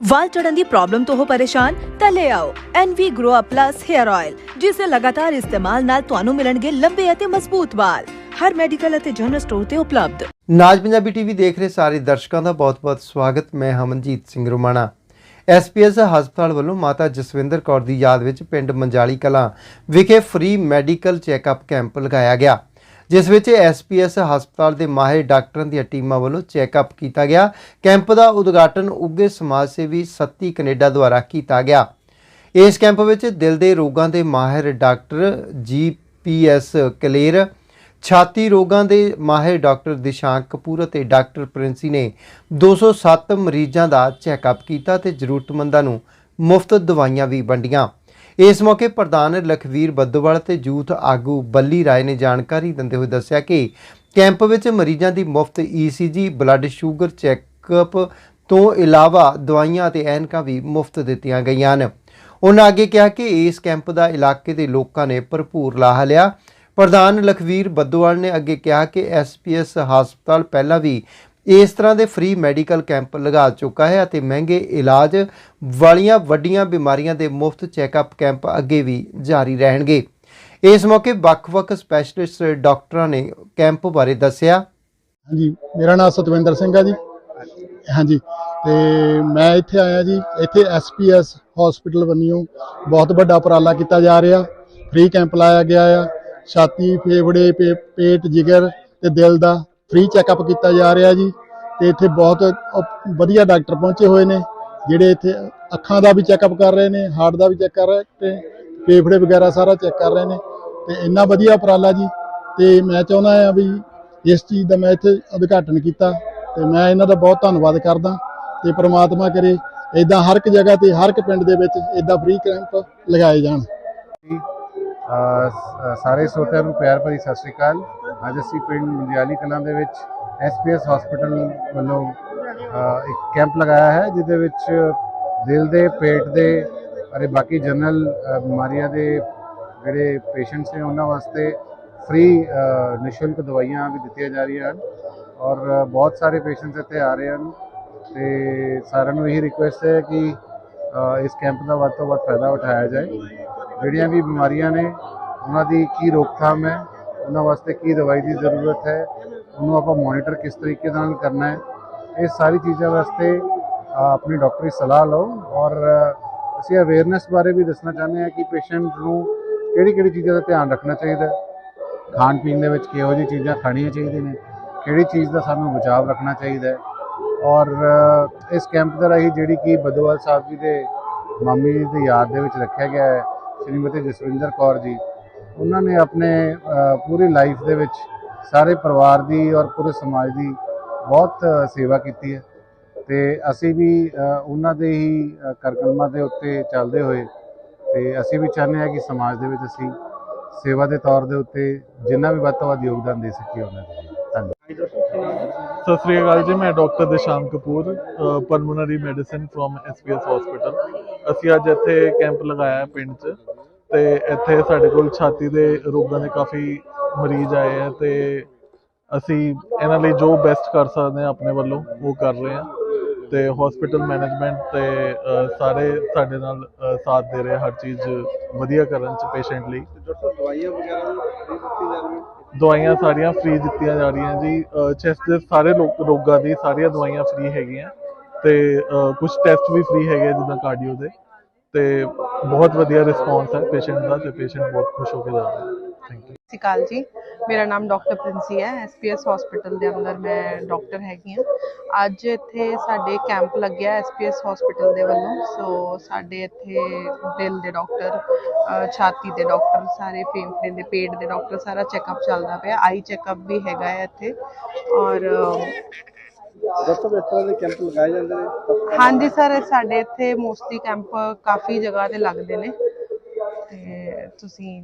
ਵਾਲ ਝੜਨ ਦੀ problem ਤੋਂ ਹੋ ਪਰੇਸ਼ਾਨ, ਤਾਂ ਲੈ ਆਓ NV Grow Up Plus Hair Oil, ਜਿਸ ਦੇ ਲਗਾਤਾਰ ਇਸਤੇਮਾਲ ਨਾਲ ਤੁਹਾਨੂੰ ਮਿਲਣਗੇ ਲੰਬੇ ਅਤੇ ਮਜ਼ਬੂਤ ਵਾਲ। ਹਰ ਮੈਡੀਕਲ ਅਤੇ ਜਨਰਲ ਸਟੋਰ ਤੇ ਉਪਲਬਧ। ਨਾਜ ਪੰਜਾਬੀ ਟੀਵੀ ਦੇਖ ਰਹੇ ਸਾਰੇ ਦਰਸ਼ਕਾਂ ਦਾ ਬਹੁਤ-ਬਹੁਤ ਸਵਾਗਤ। ਮੈਂ ਹਮਨਜੀਤ ਸਿੰਘ ਰੋਮਾਣਾ। ਐਸਪੀਐਸ ਹਸਪਤਾਲ ਵੱਲੋਂ ਮਾਤਾ ਜਸਵਿੰਦਰ ਕੌਰ ਦੀ ਯਾਦ ਵਿੱਚ ਪਿੰਡ ਮੰਜਾਲੀ ਕਲਾਂ ਵਿਖੇ ਫ੍ਰੀ ਮੈਡੀਕਲ ਚੈੱਕਅਪ ਕੈਂਪ ਲਗਾਇਆ ਗਿਆ। ਜਿਸ ਵਿੱਚ ਐਸਪੀਐਸ ਹਸਪਤਾਲ ਦੇ ਮਾਹਿਰ ਡਾਕਟਰਾਂ ਦੀਆਂ ਟੀਮਾਂ ਵੱਲੋਂ ਚੈੱਕਅਪ ਕੀਤਾ ਗਿਆ। ਕੈਂਪ ਦਾ ਉਦਘਾਟਨ ਉੱਗੇ ਸਮਾਜ ਸੇਵੀ ਸੱਤੀ ਕੈਨੇਡਾ ਦੁਆਰਾ ਕੀਤਾ ਗਿਆ। ਇਸ ਕੈਂਪ ਵਿੱਚ ਦਿਲ ਦੇ ਰੋਗਾਂ ਦੇ ਮਾਹਿਰ ਡਾਕਟਰ ਜੀਪੀਐਸ ਕਲੇਰ, ਛਾਤੀ ਰੋਗਾਂ ਦੇ ਮਾਹਿਰ ਡਾਕਟਰ ਦਿਸ਼ਾਂਕ ਕਪੂਰ ਅਤੇ ਡਾਕਟਰ ਪ੍ਰਿੰਸੀ ਨੇ 207 ਮਰੀਜ਼ਾਂ ਦਾ ਚੈੱਕਅਪ ਕੀਤਾ ਤੇ ਜ਼ਰੂਰਤਮੰਦਾਂ ਨੂੰ ਮੁਫਤ ਦਵਾਈਆਂ ਵੀ ਵੰਡੀਆਂ। ਇਸ ਮੌਕੇ ਪ੍ਰਧਾਨ ਲਖਵੀਰ ਬੱਦੋਵਾਲ ਤੇ ਯੂਥ ਆਗੂ ਬੱਲੀ ਰਾਏ ਨੇ ਜਾਣਕਾਰੀ ਦਿੰਦੇ ਹੋਏ ਦੱਸਿਆ ਕਿ ਕੈਂਪ ਵਿੱਚ ਮਰੀਜ਼ਾਂ ਦੀ ਮੁਫਤ ਈਸੀਜੀ ਬਲੱਡ ਸ਼ੂਗਰ ਚੈੱਕਅਪ ਤੋਂ ਇਲਾਵਾ ਦਵਾਈਆਂ ਅਤੇ ਐਨਕਾਂ ਵੀ ਮੁਫਤ ਦਿੱਤੀਆਂ ਗਈਆਂ ਹਨ। ਉਹਨਾਂ ਅੱਗੇ ਕਿਹਾ ਕਿ ਇਸ ਕੈਂਪ ਦਾ ਇਲਾਕੇ ਦੇ ਲੋਕਾਂ ਨੇ ਭਰਪੂਰ ਲਾਹਾ ਲਿਆ। ਪ੍ਰਧਾਨ ਲਖਵੀਰ ਬੱਦੋਵਾਲ ਨੇ ਅੱਗੇ ਕਿਹਾ ਕਿ ਐਸਪੀਐਸ ਹਸਪਤਾਲ ਪਹਿਲਾਂ ਵੀ ਇਸ ਤਰ੍ਹਾਂ ਦੇ ਫ੍ਰੀ ਮੈਡੀਕਲ ਕੈਂਪ ਲਗਾ ਚੁੱਕਾ ਹੈ ਅਤੇ ਮਹਿੰਗੇ ਇਲਾਜ ਵਾਲੀਆਂ ਵੱਡੀਆਂ ਬਿਮਾਰੀਆਂ ਦੇ ਮੁਫਤ ਚੈੱਕਅਪ ਕੈਂਪ ਅੱਗੇ ਵੀ ਜਾਰੀ ਰਹਿਣਗੇ। ਇਸ ਮੌਕੇ ਵੱਖ-ਵੱਖ ਸਪੈਸ਼ਲਿਸਟ ਡਾਕਟਰਾਂ ਨੇ ਕੈਂਪ ਬਾਰੇ ਦੱਸਿਆ। ਹਾਂਜੀ, ਮੇਰਾ ਨਾਮ ਸਤਵਿੰਦਰ ਸਿੰਘ ਆ ਜੀ। ਹਾਂਜੀ, ਤੇ ਮੈਂ ਇੱਥੇ ਆਇਆ ਜੀ। ਇੱਥੇ ਐਸਪੀਐਸ ਹਸਪੀਟਲ ਵੱਲੋਂ ਬਹੁਤ ਵੱਡਾ ਉਪਰਾਲਾ ਕੀਤਾ ਜਾ ਰਿਹਾ। ਫ੍ਰੀ ਕੈਂਪ ਲਾਇਆ ਗਿਆ ਆ। ਛਾਤੀ, ਫੇਫੜੇ, ਪੇ- ਪੇਟ, ਜਿਗਰ ਤੇ ਦਿਲ ਦਾ ਫ੍ਰੀ ਚੈੱਕਅਪ ਕੀਤਾ ਜਾ ਰਿਹਾ ਜੀ ਤੇ ਇੱਥੇ ਬਹੁਤ ਵਧੀਆ ਡਾਕਟਰ ਪਹੁੰਚੇ ਹੋਏ ਨੇ, ਜਿਹੜੇ ਇੱਥੇ ਅੱਖਾਂ ਦਾ ਵੀ ਚੈੱਕਅਪ ਕਰ ਰਹੇ ਨੇ ਹਾਰਟ ਦਾ ਵੀ ਚੈੱਕ ਕਰ ਰਹੇ ਤੇ ਫੇਫੜੇ ਵਗੈਰਾ ਸਾਰਾ ਚੈੱਕ ਕਰ ਰਹੇ ਨੇ, ਤੇ ਇੰਨਾ ਵਧੀਆ ਉਪਰਾਲਾ ਜੀ, ਤੇ ਮੈਂ ਚਾਹੁੰਦਾ ਆ ਵੀ ਇਸ ਚੀਜ਼ ਦਾ ਮੈਂ ਇੱਥੇ ਉਦਘਾਟਨ ਕੀਤਾ, ਤੇ ਮੈਂ ਇਹਨਾਂ ਦਾ ਬਹੁਤ ਧੰਨਵਾਦ ਕਰਦਾ, ਤੇ ਪ੍ਰਮਾਤਮਾ ਕਰੇ ਇਦਾਂ ਹਰ ਇੱਕ ਜਗ੍ਹਾ ਤੇ ਹਰ ਇੱਕ ਪਿੰਡ ਦੇ ਵਿੱਚ ਇਦਾਂ ਫ੍ਰੀ ਕੈਂਪ ਲਗਾਏ ਜਾਣ। ਸਾਰੇ ਸਰੋਤਿਆਂ ਨੂੰ ਪਿਆਰ ਭਰੀ ਸਤਿ ਸ਼੍ਰੀ ਅਕਾਲ। ਅੱਜ ਅਸੀਂ ਪਿੰਡ ਮੰਡਿਆਲੀ ਕਲਾਂ ਦੇ ਵਿੱਚ ਐਸਪੀਐਸ ਹਸਪੀਟਲ ਵੱਲੋਂ ਇੱਕ ਕੈਂਪ ਲਗਾਇਆ ਹੈ, ਜਿਹਦੇ ਵਿੱਚ ਦਿਲ ਦੇ, ਪੇਟ ਦੇ ਅਤੇ ਬਾਕੀ ਜਨਰਲ ਬਿਮਾਰੀਆਂ ਦੇ ਜਿਹੜੇ ਪੇਸ਼ੈਂਟਸ ਨੇ ਉਹਨਾਂ ਵਾਸਤੇ ਫ੍ਰੀ ਨਿਸ਼ੁਲਕ ਦਵਾਈਆਂ ਵੀ ਦਿੱਤੀਆਂ ਜਾ ਰਹੀਆਂ ਹਨ ਔਰ ਬਹੁਤ ਸਾਰੇ ਪੇਸ਼ੈਂਟਸ ਇੱਥੇ ਆ ਰਹੇ ਹਨ ਤੇ ਸਾਰਿਆਂ ਨੂੰ ਇਹੀ ਰਿਕੁਐਸਟ ਹੈ ਕਿ ਇਸ ਕੈਂਪ ਦਾ ਵੱਧ ਤੋਂ ਵੱਧ ਫਾਇਦਾ ਉਠਾਇਆ ਜਾਏ। ਜਿਹੜੀਆਂ ਵੀ ਬਿਮਾਰੀਆਂ ਨੇ, ਉਹਨਾਂ ਦੀ ਕੀ ਰੋਕਥਾਮ ਹੈ ਉਹਨਾਂ ਵਾਸਤੇ ਕੀ ਦਵਾਈ ਦੀ ਜ਼ਰੂਰਤ ਹੈ, ਉਹਨੂੰ ਆਪਾਂ ਮੋਨੀਟਰ ਕਿਸ ਤਰੀਕੇ ਨਾਲ ਕਰਨਾ ਹੈ, ਇਹ ਸਾਰੀ ਚੀਜ਼ਾਂ ਵਾਸਤੇ ਆਪਣੀ ਡਾਕਟਰੀ ਸਲਾਹ ਲਓ ਔਰ ਅਸੀਂ ਅਵੇਅਰਨੈਸ ਬਾਰੇ ਵੀ ਦੱਸਣਾ ਚਾਹੁੰਦੇ ਹਾਂ ਕਿ ਪੇਸ਼ੈਂਟ ਨੂੰ ਕਿਹੜੀ ਕਿਹੜੀ ਚੀਜ਼ਾਂ ਦਾ ਧਿਆਨ ਰੱਖਣਾ ਚਾਹੀਦਾ ਖਾਣ ਪੀਣ ਦੇ ਵਿੱਚ ਕਿਹੋ ਜਿਹੀ ਚੀਜ਼ਾਂ ਖਾਣੀਆਂ ਚਾਹੀਦੀਆਂ ਨੇ, ਕਿਹੜੀ ਚੀਜ਼ ਦਾ ਸਾਨੂੰ ਬਚਾਅ ਰੱਖਣਾ ਚਾਹੀਦਾ ਹੈ ਔਰ ਇਸ ਕੈਂਪ ਦਾ ਰਾਹੀਂ ਜਿਹੜੀ ਕਿ ਬਦੋਵਾਲ ਸਾਹਿਬ ਜੀ ਦੇ ਮਾਮੀ ਜੀ ਦੀ ਯਾਦ ਦੇ ਵਿੱਚ ਰੱਖਿਆ ਗਿਆ ਹੈ, ਸ਼੍ਰੀਮਤੀ ਜਸਵਿੰਦਰ ਕੌਰ ਜੀ ਉਹਨਾਂ ਨੇ ਆਪਣੇ ਪੂਰੀ ਲਾਈਫ ਦੇ ਵਿੱਚ ਸਾਰੇ ਪਰਿਵਾਰ ਦੀ ਔਰ ਪੂਰੇ ਸਮਾਜ ਦੀ ਬਹੁਤ ਸੇਵਾ ਕੀਤੀ ਹੈ। ਤੇ ਅਸੀਂ ਵੀ ਉਹਨਾਂ ਦੇ ਹੀ ਅ, ਕਰਕਰਮਾਂ ਦੇ ਉੱਤੇ ਚੱਲਦੇ ਹੋਏ ਤੇ ਅਸੀਂ ਵੀ ਚਾਹੁੰਦੇ ਹਾਂ ਕਿ ਸਮਾਜ ਦੇ ਵਿੱਚ ਅਸੀਂ ਸੇਵਾ ਦੇ ਤੌਰ ਦੇ ਉੱਤੇ ਜਿੰਨਾ ਵੀ ਵੱਧ ਤੋਂ ਵੱਧ ਯੋਗਦਾਨ ਦੇ ਸਕੀਏ ਉਹਨਾਂ ਦੇ ਧੰਨਵਾਦ। ਸਤਿ ਸ੍ਰੀ ਅਕਾਲ ਜੀ ਮੈਂ doctor Dishank Kapoor pulmonary medicine from SPS hospital ਅਸੀਂ ਅੱਜ ਇੱਥੇ ਕੈਂਪ ਲਗਾਇਆ ਪਿੰਡ 'ਚ। ਤੇ ਇੱਥੇ ਸਾਡੇ ਕੋਲ ਛਾਤੀ ਦੇ ਰੋਗਾਂ ਦੇ ਕਾਫੀ ਮਰੀਜ਼ ਆਏ ਆ ਤੇ ਅਸੀਂ ਇਹਨਾਂ ਲਈ ਜੋ ਬੈਸਟ ਕਰ ਸਕਦੇ ਹਾਂ ਆਪਣੇ ਵੱਲੋਂ ਉਹ ਕਰ ਰਹੇ ਹਾਂ। ਤੇ ਹਸਪੀਟਲ ਮੈਨੇਜਮੈਂਟ ਤੇ ਅ, ਸਾਰੇ ਸਾਡੇ ਨਾਲ ਅ, ਸਾਥ ਦੇ ਰਹੇ ਆ ਹਰ ਚੀਜ਼ ਵਧੀਆ ਕਰਨ ਚ ਪੇਸ਼ੈਂਟ ਲਈ। ਦਵਾਈਆਂ ਸਾਰੀਆਂ ਫ੍ਰੀ ਦਿੱਤੀਆਂ ਜਾ ਰਹੀਆਂ ਜੀ। ਚੈਸਟ ਦੇ ਸਾਰੇ ਲੋਕ ਰੋਗਾਂ ਦੀ ਸਾਰੀਆਂ ਦਵਾਈਆਂ ਫ੍ਰੀ ਹੈਗੀਆਂ। ਤੇ ਕੁਝ ਟੈਸਟ ਵੀ ਫ੍ਰੀ ਹੈਗੇ ਜਿੱਦਾਂ ਕਾਰਡੀਓ ਦੇ। ਤੇ ਬਹੁਤ ਵਧੀਆ ਰਿਸਪੌਂਸ ਹੈ ਪੇਸ਼ੈਂਟ ਦਾ ਤੇ ਪੇਸ਼ੈਂਟ ਬਹੁਤ ਖੁਸ਼ ਹੋ ਕੇ ਜਾ ਰਹੇ ਥੈਂਕ ਯੂ ਸਤਿ ਸ਼੍ਰੀ ਅਕਾਲ ਜੀ। ਮੇਰਾ ਨਾਮ ਡਾਕਟਰ ਪ੍ਰਿੰਸੀ ਹੈ ਐਸਪੀਐਸ ਹਸਪੀਟਲ ਦੇ ਅੰਦਰ ਮੈਂ ਡਾਕਟਰ ਹੈਗੀ ਹਾਂ। ਅੱਜ ਇੱਥੇ ਸਾਡੇ ਕੈਂਪ ਲੱਗਿਆ ਐਸਪੀਐਸ ਹਸਪੀਟਲ ਦੇ ਵੱਲੋਂ ਸੋ ਸਾਡੇ ਇੱਥੇ ਦਿਲ ਦੇ ਡਾਕਟਰ ਅ, ਛਾਤੀ ਦੇ ਡਾਕਟਰ ਸਾਰੇ ਫੇਫੜੇ ਦੇ ਪੇਟ ਦੇ ਡਾਕਟਰ ਸਾਰਾ ਚੈੱਕਅਪ ਚੱਲਦਾ ਪਿਆ ਆਈ ਚੈੱਕਅਪ ਵੀ ਹੈਗਾ ਹੈ ਇੱਥੇ। ਔਰ ਡਾਕਟਰ ਇਸ ਤਰ੍ਹਾਂ ਦੇ ਕੈਂਪ ਲਗਾਏ ਜਾਂਦੇ ਨੇ? ਹਾਂਜੀ ਸਰ ਸਾਡੇ ਇੱਥੇ ਮੋਸਟਲੀ ਕੈਂਪ ਕਾਫੀ ਜਗ੍ਹਾ ਤੇ ਲੱਗਦੇ ਨੇ। ਤੇ ਤੁਸੀਂ